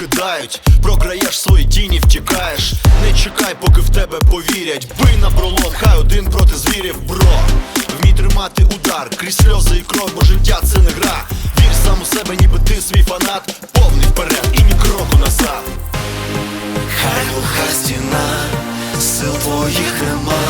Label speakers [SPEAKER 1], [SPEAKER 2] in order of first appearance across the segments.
[SPEAKER 1] кидають, програєш свої тіні, втікаєш. Не чекай, поки в тебе повірять. Бий на пролом, хай один проти звірів, бро. Вмій тримати удар, крізь сльози і кров, бо життя це не гра. Вір сам у себе, ніби ти свій фанат, повний вперед і ні кроку назад.
[SPEAKER 2] Хай глуха стіна, сил твоїх нема,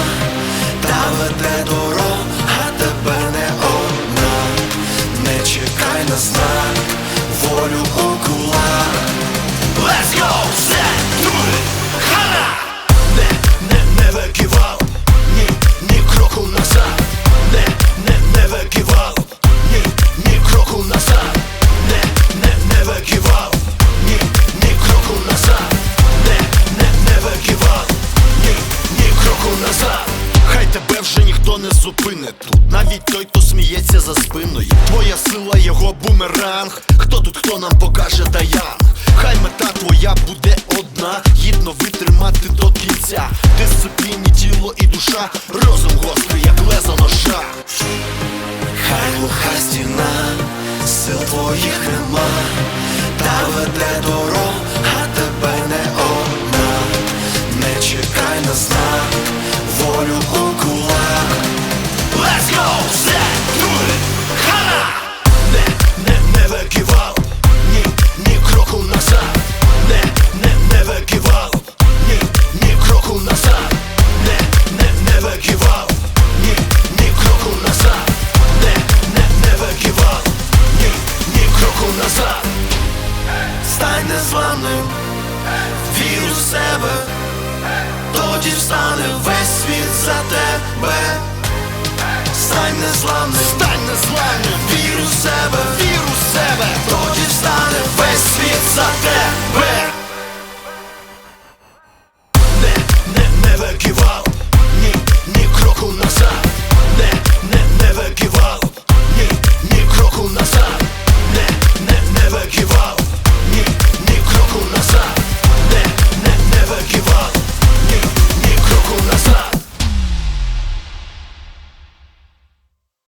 [SPEAKER 1] зупинить тут, навіть той, хто сміється за спиною. Твоя сила, його бумеранг. Хто тут, хто нам покаже Даян? Хай мета твоя буде одна, гідно витримати до кінця. Дисципліні, тіло і душа, розум гострий, як лезо ножа.
[SPEAKER 2] Хай глуха стіна, сил твоїх нема, та веде дорога себе, тоді встане весь світ за тебе. Стань незламним,
[SPEAKER 1] Стань незламним,
[SPEAKER 2] вір у себе,
[SPEAKER 1] вір у себе.
[SPEAKER 2] тоді встане весь світ за тебе.